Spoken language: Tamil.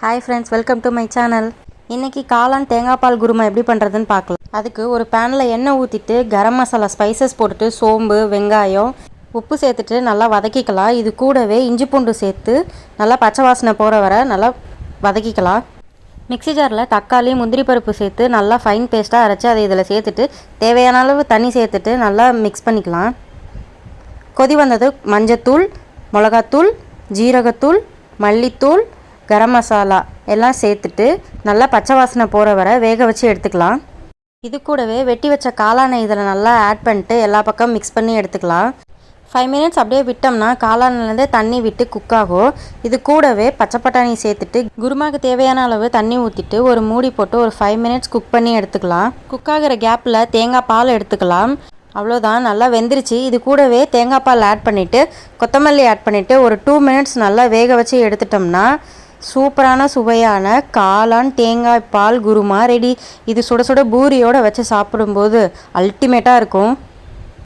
Hi friends welcome to my channel இன்றைக்கி காளான் தேங்காய் பால் குருமா எப்படி பண்ணுறதுன்னு பார்க்கலாம். அதுக்கு ஒரு பேனில் எண்ணெய் ஊற்றிட்டு கரம் மசாலா ஸ்பைசஸ் போட்டுட்டு சோம்பு வெங்காயம் உப்பு சேர்த்துட்டு நல்லா வதக்கிக்கலாம். இது கூடவே இஞ்சி பூண்டு சேர்த்து நல்லா பச்சை வாசனை போகிற வரை நல்லா வதக்கிக்கலாம். மிக்சி ஜாரில் தக்காளி முந்திரி பருப்பு சேர்த்து நல்லா ஃபைன் பேஸ்ட்டாக அரைச்சி அதை இதில் சேர்த்துட்டு தேவையான அளவு தண்ணி சேர்த்துட்டு நல்லா மிக்ஸ் பண்ணிக்கலாம். கொதி வந்தது மஞ்சத்தூள் மிளகாத்தூள் ஜீரகத்தூள் மல்லித்தூள் கரம் மசாலா எல்லாம் சேர்த்துட்டு நல்லா பச்சை வாசனை போகிற வரை வேக வச்சு எடுத்துக்கலாம். இது கூடவே வெட்டி வச்ச காளானை இதில் நல்லா ஆட் பண்ணிட்டு எல்லா பக்கம் மிக்ஸ் பண்ணி எடுத்துக்கலாம். ஃபைவ் மினிட்ஸ் அப்படியே விட்டோம்னா காளான்லேருந்தே தண்ணி விட்டு குக் ஆகும். இது கூடவே பச்சை பட்டாணி சேர்த்துட்டு குருமாக்கு தேவையான அளவு தண்ணி ஊற்றிட்டு ஒரு மூடி போட்டு ஒரு ஃபைவ் மினிட்ஸ் குக் பண்ணி எடுத்துக்கலாம். குக் ஆகிற கேப்பில் தேங்காய் பால் எடுத்துக்கலாம். அவ்வளோதான் நல்லா வெந்துருச்சு. இது கூடவே தேங்காய் பால் ஆட் பண்ணிவிட்டு கொத்தமல்லி ஆட் பண்ணிவிட்டு ஒரு டூ மினிட்ஸ் நல்லா வேக வச்சு எடுத்துட்டோம்னா சூப்பரான சுவையான காளான் தேங்காய் பால் குருமா ரெடி இது சுட சுட பூரியோடு வச்சு சாப்பிடும்போது அல்டிமேட்டாக இருக்கும்.